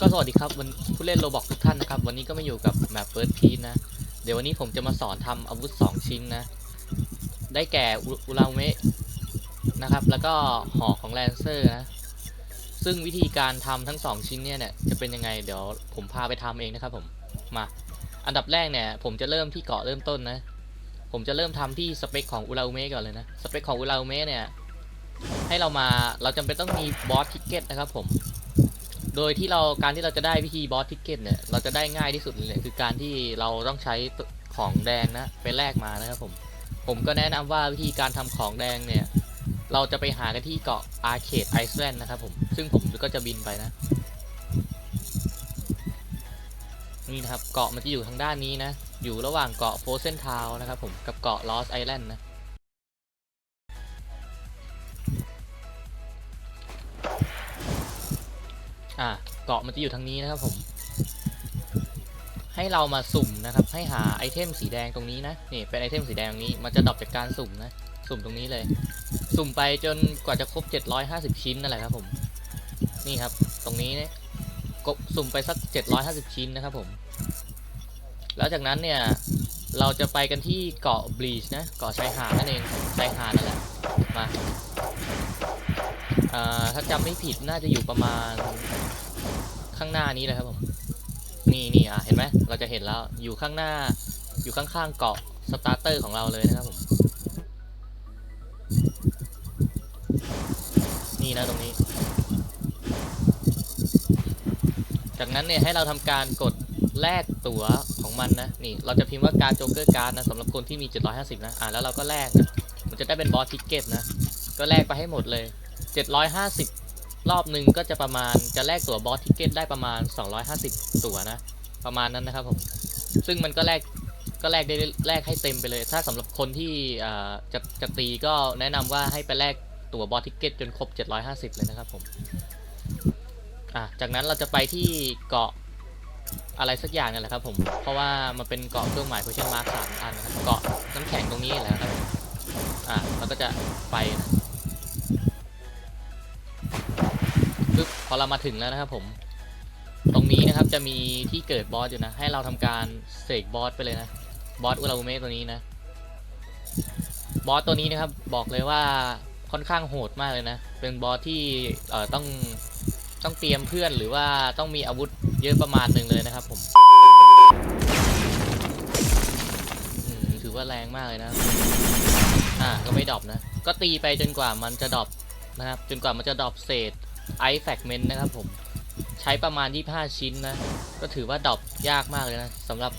ก็สวัสดีครับวันผู้เล่นโรบอกทุกท่านนะครับ วันนี้ก็มาอยู่กับแมปเฟิร์สพีนะ เดี๋ยววันนี้ผมจะมาสอนทำอาวุธ 2 ชิ้นนะ ได้แก่อุอุราเมะนะครับ แล้วก็หอกของแลนเซอร์นะ ซึ่งวิธีการทำทั้ง 2 ชิ้นเนี่ยเนี่ยจะเป็นยังไงเดี๋ยวผมพาไปทำเองนะครับผมมา อันดับแรกเนี่ย ผมจะเริ่มที่เกาะเริ่มต้นนะ ผมจะเริ่มทำที่สเปคของอุราเมะก่อนเลยนะสเปคของอุราเมะเนี่ยให้เรามาเราจำเป็นต้องมีบอสทิกเก็ตนะครับผม โดยที่เราการที่เราจะได้วิธีบอสทิกเก็ตเนี่ย เราจะได้ง่ายที่สุดเลยเนี่ยคือการที่เราต้องใช้ของแดงนะไปแลกมานะครับผม ผมก็แนะนำว่าวิธีการทำของแดงเนี่ย เราจะไปหากันที่เกาะอาร์เคดไอซ์แลนด์นะครับผม ซึ่งผมก็จะบินไปนะ นี่นะครับ เกาะมันจะอยู่ทางด้านนี้นะ อยู่ระหว่างเกาะโฟเซนทาวนะครับผม กับเกาะลอสไอแลนด์นะ อะเกาะมันจะอยู่ทางนี้นะครับผม ให้เรามาสุ่มนะครับ ให้หาไอเทมสีแดงตรงนี้นะ นี่เป็นไอเทมสีแดงตรงนี้ มันจะดรอปจากการสุ่มนะ สุ่มตรงนี้เลย สุ่มไปจนกว่าจะครบ 750 ชิ้นนั่นแหละครับผม นี่ครับ ตรงนี้เนี่ยกบสุ่มไปสัก 750 ชิ้นนะครับผม แล้วจากนั้นเนี่ย เราจะไปกันที่เกาะบลีชนะ เกาะชายหาดนั่นเอง ชายหาดนั่นแหละ มาอ่าถ้าจำไม่ผิดน่าจะอยู่ประมาณ ข้างหน้านี้เลยครับผม นี่นี่อะเห็นไหมเราจะเห็นแล้ว อยู่ข้างหน้า อยู่ข้างๆเกาะสตาร์เตอร์ของเราเลยนะครับผม นี่นะตรงนี้ จากนั้นเนี่ยให้เราทำการกดแลกตั๋วของมันนะ นี่เราจะพิมพ์ว่าการโจ๊กเกอร์การ์ดนะสำหรับคนที่มี 750 นะ อ่าแล้วเราก็แลกนะมันจะได้เป็นบอสทิกเก็ตนะ ก็แลกไปให้หมดเลย 750 รอบหนึ่งก็จะประมาณจะแลกตั๋วบอสทิเก็ตได้ประมาณ 250 ตั๋วนะ ประมาณนั้นนะครับผม ซึ่งมันก็แลกก็แลกได้แลกให้เต็มไปเลย ถ้าสำหรับคนที่จะจะตีก็แนะนำว่าให้ไปแลกตั๋วบอสทิเก็ตจนครบ 750 เลยนะครับผมอะจากนั้นเราจะไปที่เกาะอะไรสักอย่างนั่นแหละครับผม เพราะว่ามันเป็นเกาะเครื่องหมาย question mark สามอันนะครับ เกาะน้ำแข็งตรงนี้แหละครับ อะเราก็จะไปนะ ปึ๊บพอเรามาถึงแล้วนะครับผม ตรงนี้นะครับจะมีที่เกิดบอสอยู่นะ ให้เราทำการเสกบอสไปเลยนะ บอสอุราเมตัวนี้นะ บอสตัวนี้นะครับ บอกเลยว่าค่อนข้างโหดมากเลยนะ เป็นบอสที่เอ่อต้องต้องเตรียมเพื่อนหรือว่าต้องมีอาวุธเยอะประมาณหนึ่งเลยนะครับ ผมถือว่าแรงมากเลยนะ อ่าก็ไม่ดรอปนะ ก็ตีไปจนกว่ามันจะดรอปนะครับ จนกว่ามันจะดรอปเศษ ไอแฟกเมนต์นะครับผมใช้ประมาณ 25 ชิ้นนะ ก็ถือว่าดรอปยากมากเลยนะสำหรับ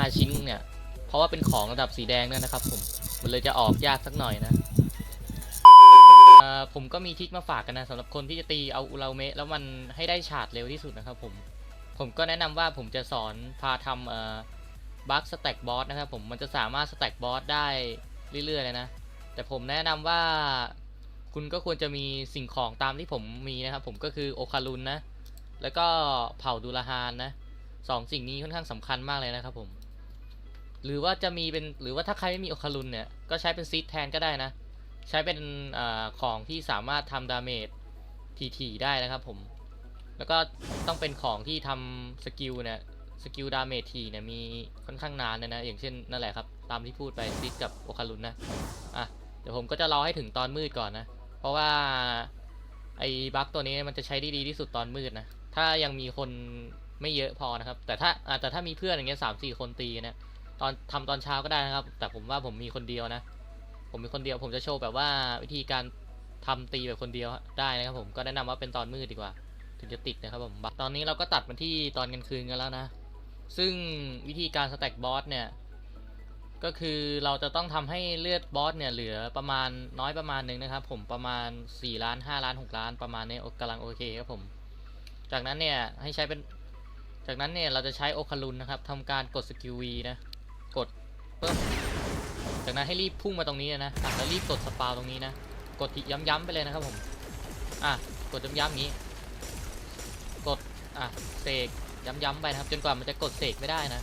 25 ชิ้นเนี่ย เพราะว่าเป็นของระดับสีแดงด้วยนะครับผมมันเลยจะออกยากสักหน่อยนะผมก็มีทริคมาฝากกันนะสำหรับคนที่จะตีเอาอุราเมะแล้วมันให้ได้ฉาดเร็วที่สุดนะครับผมผมก็แนะนำว่าผมจะสอนพาทำเอ่อบัคสแต็กบอสนะครับผมมันจะสามารถสแต็กบอสได้เรื่อยๆเลยนะแต่ผมแนะนำว่า คุณก็ควรจะมีสิ่งของตามที่ผมมีนะครับ ผมก็คือโอคารุนนะ แล้วก็เผ่าดูลาฮานนะสองสิ่งนี้ค่อนข้างสำคัญมากเลยนะครับผม หรือว่าจะมีเป็นหรือว่าถ้าใครไม่มีโอคารุนเนี่ย ก็ใช้เป็นซีดแทนก็ได้นะ ใช้เป็นอของที่สามารถทำดาเมจทีๆได้นะครับผม แล้วก็ต้องเป็นของที่ทำสกิลเนี่ยสกิลดาเมจทีเนี่ยมีค่อนข้างนานเลยนะ อย่างเช่นนั่นแหละครับ ตามที่พูดไปซีดกับโอคารุนนะ อะ เดี๋ยวผมก็จะรอให้ถึงตอนมืดก่อนนะ ราะว่าไอ้บั๊กตัวนี้มันจะใช้ได้ดีที่สุดตอนมืดนะ ถ้ายังมีคนไม่เยอะพอนะครับ แต่ถ้าแต่ถ้ามีเพื่อนอย่างเงี้ยสามสี่คนตีนเนี่ยตอนทำตอนเช้าก็ได้นะครับ แต่ผมว่าผมมีคนเดียวนะ ผมมีคนเดียวผมจะโชว์แบบว่าวิธีการทำตีแบบคนเดียวได้นะครับผมก็แนะนำว่าเป็นตอนมืดดีกว่า ถึงจะติดนะครับผมตอนนี้เราก็ตัดมาที่ตอนกลางคืนกันแล้วนะ ซึ่งวิธีการสแต็กบอสเนี่ย ก็คือเราจะต้องทำให้เลือดบอสเนี่ยเหลือประมาณน้อยประมาณหนึ่งนะครับ ผมประมาณ 4 ล้าน 5 ล้าน 6 ล้านประมาณนี้กำลังโอเคครับผม จากนั้นเนี่ยให้ใช้เป็นจากนั้นเนี่ยเราจะใช้โอคารุนนะครับทำการกดสกิลวีนะ กดปึ๊บจากนั้นให้รีบพุ่งมาตรงนี้นะแล้วรีบกดสปาวตรงนี้นะ กดย้ำๆไปเลยนะครับผม อะ กดย้ำๆอย่างนี้ กด อะ เสกย้ำๆไปนะครับ จนกว่ามันจะกดเสกไม่ได้นะ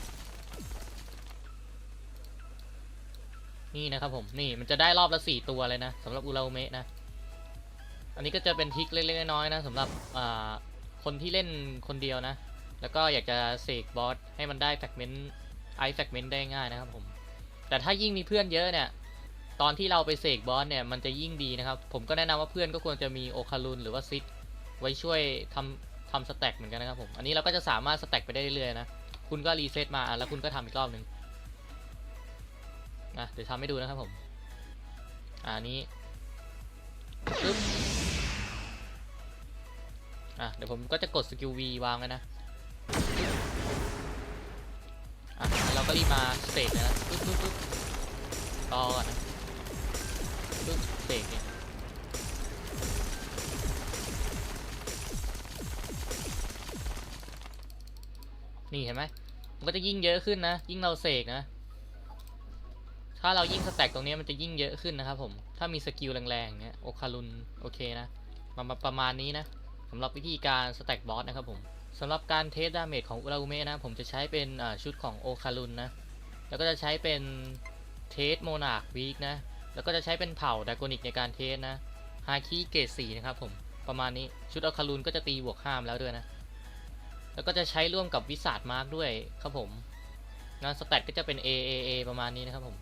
นี่นะครับผมนี่มันจะได้รอบละสี่ตัวเลยนะสำหรับอุราเมะนะ อันนี้ก็จะเป็นทริคเล็กๆน้อยๆนะสำหรับคนที่เล่นคนเดียวนะ แล้วก็อยากจะเสกบอสให้มันได้แฟกเมนต์ไอแฟกเมนต์ได้ง่ายนะครับผมแต่ถ้ายิ่งมีเพื่อนเยอะเนี่ยตอนที่เราไปเสกบอสเนี่ยมันจะยิ่งดีนะครับ ผมก็แนะนำว่าเพื่อนก็ควรจะมีโอคารุนหรือว่าซิดไว้ช่วยทำทำสแต็กเหมือนกันนะครับผม อันนี้เราก็จะสามารถสแต็กไปได้เรื่อยๆนะ คุณก็รีเซ็ตมาแล้วคุณก็ทำอีกรอบหนึ่ง นะเดี๋ยวทำให้ดูนะครับผม อ่านี้ปึ๊บอะเดี๋ยวผมก็จะกดสกิล V วางไว้นะอะเราก็รีบมาเสกเลยนะปึ๊บปึ๊บปึ๊บรอก่อนนะปึ๊บเสกเนี่ยนี่เห็นไหมมันก็จะยิ่งเยอะขึ้นนะ ยิ่งเราเสกนะ ถ้าเรายิ่งสแต็กตรงนี้มันจะยิ่งเยอะขึ้นนะครับผม ถ้ามีสกิลแรงๆเนี้ยโอคารุนโอเคนะมาประมาณนี้นะสำหรับวิธีการสแต็กบอสนะครับผมสำหรับการเทสดาเมจของอุราอุเมะนะผมจะใช้เป็นชุดของโอคารุนนะ แล้วก็จะใช้เป็นเทสโมนาร์วีคนะ แล้วก็จะใช้เป็นเผ่าดากอนิกในการเทสนะฮาคิเกตสีนะครับผม ประมาณนี้ชุดโอคารุนก็จะตีบวกห้ามแล้วด้วยนะ แล้วก็จะใช้ร่วมกับวิสาดมาร์กด้วยครับผมงานสแตทก็จะเป็น A A A ประมาณนี้นะครับผม